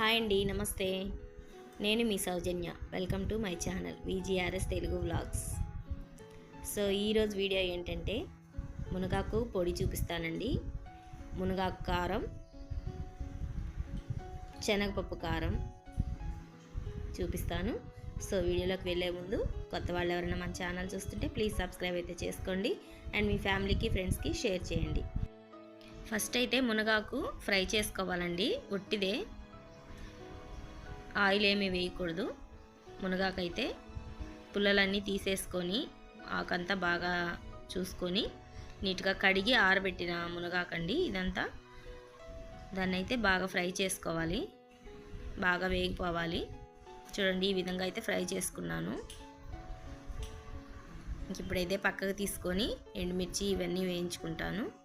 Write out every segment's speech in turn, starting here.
Hi అండి నమస్తే. నేను మీ Soujanya. Welcome to my channel VGRS Telugu vlogs. So ఈరోజు వీడియో ఏంటంటే మునగాకు పొడి చూపిస్తానండి. మునగాకు కారం శనగపప్పు కారం చూపిస్తాను. సో వీడియోలోకి వెళ్ళే ముందు కొత్త వాళ్ళు ఎవరైనా మన ఛానల్ చూస్తుంటే ప్లీజ్ సబ్స్క్రైబ్ అయితే చేసుకోండి అండ్ మీ ఫ్యామిలీకి ఫ్రెండ్స్కి షేర్ చేయండి. ఫస్ట్ అయితే మునగాకు ఫ్రై చేసుకోవాలండి ఉట్టిదే ఆయిల్ ఏమీ వేయకూడదు. మునగాకైతే పుల్లలన్నీ తీసేసుకొని ఆకంతా బాగా చూసుకొని నీట్గా కడిగి ఆరబెట్టిన మునగాకండి ఇదంతా. దాన్ని అయితే బాగా ఫ్రై చేసుకోవాలి. బాగా వేగిపోవాలి. చూడండి ఈ విధంగా అయితే ఫ్రై చేసుకున్నాను. ఇంక ఇప్పుడైతే పక్కకు తీసుకొని ఎండుమిర్చి ఇవన్నీ వేయించుకుంటాను.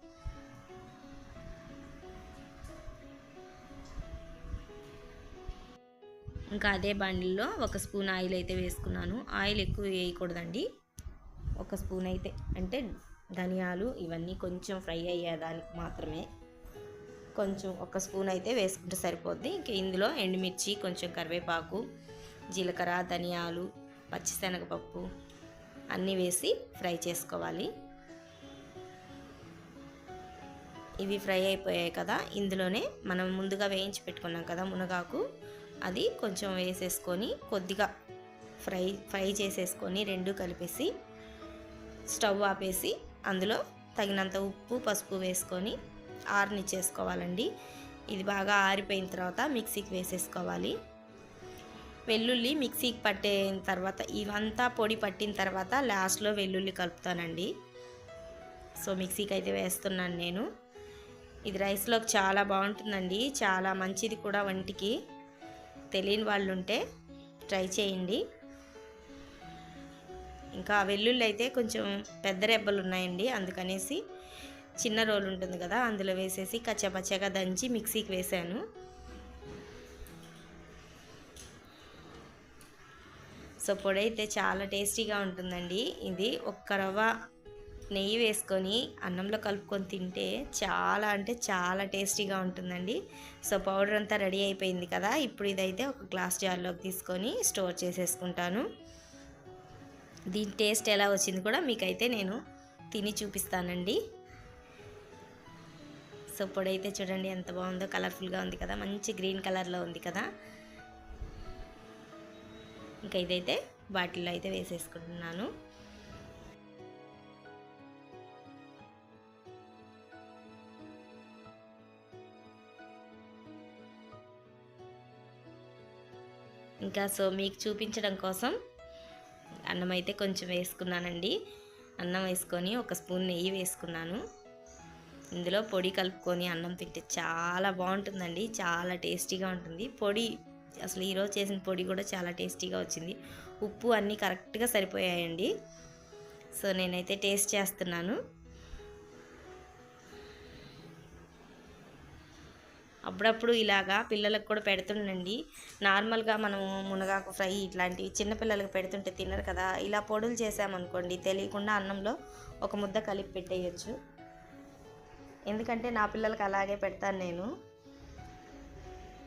ఇంకా అదే బండిల్లో ఒక స్పూన్ ఆయిల్ అయితే వేసుకున్నాను. ఆయిల్ ఎక్కువ వేయకూడదండి. ఒక స్పూన్ అయితే అంటే ధనియాలు ఇవన్నీ కొంచెం ఫ్రై అయ్యేదానికి మాత్రమే కొంచెం ఒక స్పూన్ అయితే వేసుకుంటే సరిపోద్ది. ఇంక ఇందులో ఎండుమిర్చి కొంచెం కరివేపాకు జీలకర్ర ధనియాలు పచ్చిశనగపప్పు అన్నీ వేసి ఫ్రై చేసుకోవాలి. ఇవి ఫ్రై అయిపోయాయి కదా. ఇందులోనే మనం ముందుగా వేయించి పెట్టుకున్నాం కదా మునగాకు. అది కొంచెం వేసేసుకొని కొద్దిగా ఫ్రై ఫ్రై చేసేసుకొని రెండు కలిపేసి స్టవ్ ఆపేసి అందులో తగినంత ఉప్పు పసుపు వేసుకొని ఆరనిచ్చేసుకోవాలండి. ఇది బాగా ఆరిపోయిన తర్వాత మిక్సీకి వేసేసుకోవాలి. వెల్లుల్లి మిక్సీకి పట్టిన తర్వాత ఇవంతా పొడి పట్టిన తర్వాత లాస్ట్లో వెల్లుల్లి కలుపుతానండి. సో మిక్సీకి అయితే వేస్తున్నాను నేను. ఇది రైస్లోకి చాలా బాగుంటుందండి. చాలా మంచిది కూడా వంటికి. తెలియని వాళ్ళు ఉంటే ట్రై చేయండి. ఇంకా వెల్లుల్లి అయితే కొంచెం పెద్ద రెబ్బలు ఉన్నాయండి. అందుకనేసి చిన్న రోల్ ఉంటుంది కదా అందులో వేసేసి కచ్చపచ్చగా దంచి మిక్సీకి వేసాను. సో పొడి అయితే చాలా టేస్టీగా ఉంటుందండి. ఇది ఒక్క రవ్వ నెయ్యి వేసుకొని అన్నంలో కలుపుకొని తింటే చాలా అంటే చాలా టేస్టీగా ఉంటుందండి. సో పౌడర్ అంతా రెడీ అయిపోయింది కదా ఇప్పుడు ఇదైతే ఒక గ్లాస్ జార్లోకి తీసుకొని స్టోర్ చేసేసుకుంటాను. దీని టేస్ట్ ఎలా వచ్చింది కూడా మీకైతే నేను తిని చూపిస్తానండి. సో పొడైతే చూడండి ఎంత బాగుందో కలర్ఫుల్గా ఉంది కదా మంచి గ్రీన్ కలర్లో ఉంది కదా. ఇంకా ఇదైతే బాటిల్లో అయితే వేసేసుకుంటున్నాను. ఇంకా సో మీకు చూపించడం కోసం అన్నం అయితే కొంచెం వేసుకున్నానండి. అన్నం వేసుకొని ఒక స్పూన్ నెయ్యి వేసుకున్నాను. ఇందులో పొడి కలుపుకొని అన్నం తింటే చాలా బాగుంటుందండి. చాలా టేస్టీగా ఉంటుంది. పొడి అసలు ఈరోజు చేసిన పొడి కూడా చాలా టేస్టీగా వచ్చింది. ఉప్పు అన్నీ కరెక్ట్గా సరిపోయాయండి. సో నేనైతే టేస్ట్ చేస్తున్నాను. అప్పుడప్పుడు ఇలాగా పిల్లలకు కూడా పెడుతుండండి. నార్మల్గా మనము మునగాకు ఫ్రై ఇట్లాంటివి చిన్నపిల్లలకు పెడుతుంటే తినరు కదా. ఇలా పొడులు చేసామనుకోండి తెలియకుండా అన్నంలో ఒక ముద్ద కలిపి పెట్టేయచ్చు. ఎందుకంటే నా పిల్లలకి అలాగే పెడతాను నేను.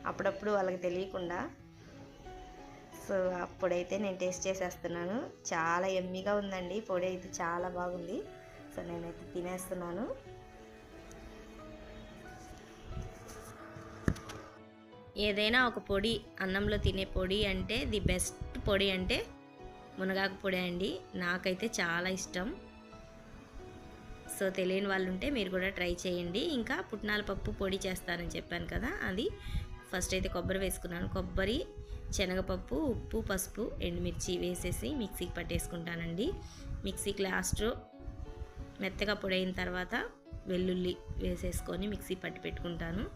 అప్పుడప్పుడు వాళ్ళకి తెలియకుండా. సో అప్పుడైతే నేను టేస్ట్ చేసేస్తున్నాను. చాలా ఎమ్మిగా ఉందండి. పొడి అయితే చాలా బాగుంది. సో నేనైతే తినేస్తున్నాను. ఏదైనా ఒక పొడి అన్నంలో తినే పొడి అంటే ది బెస్ట్ పొడి అంటే మునగాకు పొడి అండి. నాకైతే చాలా ఇష్టం. సో తెలియని వాళ్ళు ఉంటే మీరు కూడా ట్రై చేయండి. ఇంకా పుట్నాల పప్పు పొడి చేస్తానని చెప్పాను కదా అది. ఫస్ట్ అయితే కొబ్బరి వేసుకున్నాను. కొబ్బరి శనగపప్పు ఉప్పు పసుపు ఎండుమిర్చి వేసేసి మిక్సీకి పట్టేసుకుంటానండి. మిక్సీకి లాస్ట్ మెత్తగా పొడైన తర్వాత వెల్లుల్లి వేసేసుకొని మిక్సీ పట్టి పెట్టుకుంటాను.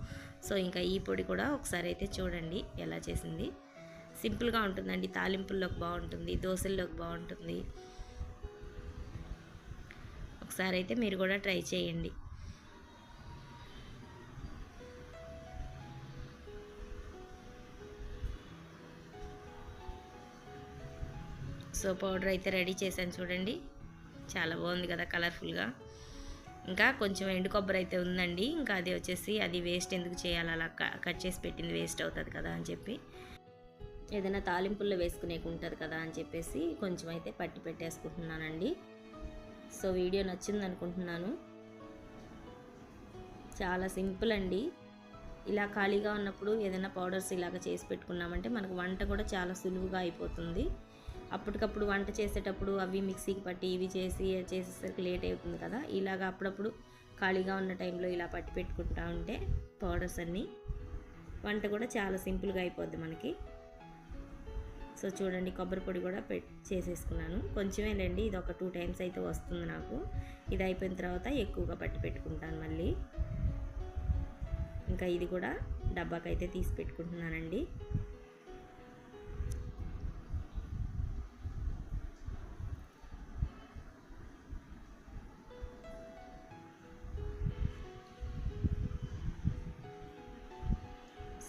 సో ఇంకా ఈ పొడి కూడా ఒకసారి అయితే చూడండి ఎలా చేసింది. సింపుల్గా ఉంటుందండి తాలింపుల్లోకి బాగుంటుంది దోశల్లోకి బాగుంటుంది. ఒకసారి అయితే మీరు కూడా ట్రై చేయండి. సో పౌడర్ అయితే రెడీ చేశాను చూడండి. చాలా బాగుంది కదా కలర్ఫుల్గా. ఇంకా కొంచెం ఎండు కొబ్బరి అయితే ఉందండి. ఇంకా అది వచ్చేసి అది వేస్ట్ ఎందుకు చేయాలి? అలా క- కట్ చేసి పెట్టింది వేస్ట్ అవుతుంది కదా అని చెప్పి. ఏదైనా తాలింపుల్లో వేసుకునేకి ఉంటుంది కదా అని చెప్పేసి కొంచెం అయితే పట్టి పెట్టేసుకుంటున్నానండి. సో వీడియో నచ్చింది అనుకుంటున్నాను. చాలా సింపుల్ అండి. ఇలా ఖాళీగా ఉన్నప్పుడు ఏదైనా పౌడర్స్ ఇలాగ చేసి పెట్టుకున్నామంటే మనకు వంట కూడా చాలా సులువుగా అయిపోతుంది. అప్పటికప్పుడు వంట చేసేటప్పుడు అవి మిక్సీకి పట్టి ఇవి చేసి చేసేసరికి లేట్ అవుతుంది కదా. ఇలాగ అప్పుడప్పుడు ఖాళీగా ఉన్న టైంలో ఇలా పట్టి పెట్టుకుంటా ఉంటే పౌడర్స్ అన్నీ వంట కూడా చాలా సింపుల్గా అయిపోద్ది మనకి. సో చూడండి కొబ్బరి పొడి కూడా పెట్ చేసేసుకున్నాను. కొంచెమేలేండి ఇది ఒక టూ టైమ్స్ అయితే వస్తుంది నాకు. ఇది అయిపోయిన తర్వాత ఎక్కువగా పట్టి పెట్టుకుంటాను మళ్ళీ. ఇంకా ఇది కూడా డబ్బాకైతే తీసి పెట్టుకుంటున్నానండి.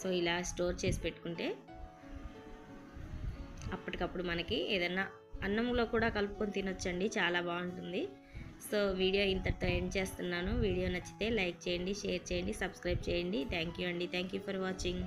సో ఇలా స్టోర్ చేసి పెట్టుకుంటే అప్పటికప్పుడు మనకి ఏదైనా అన్నంలో కూడా కలుపుకొని తినొచ్చండి చాలా బాగుంటుంది. సో వీడియో ఇంతటితో ఎండ్ చేస్తున్నాను. వీడియో నచ్చితే లైక్ చేయండి షేర్ చేయండి సబ్స్క్రైబ్ చేయండి. థ్యాంక్ యూ అండి. Thank you for watching.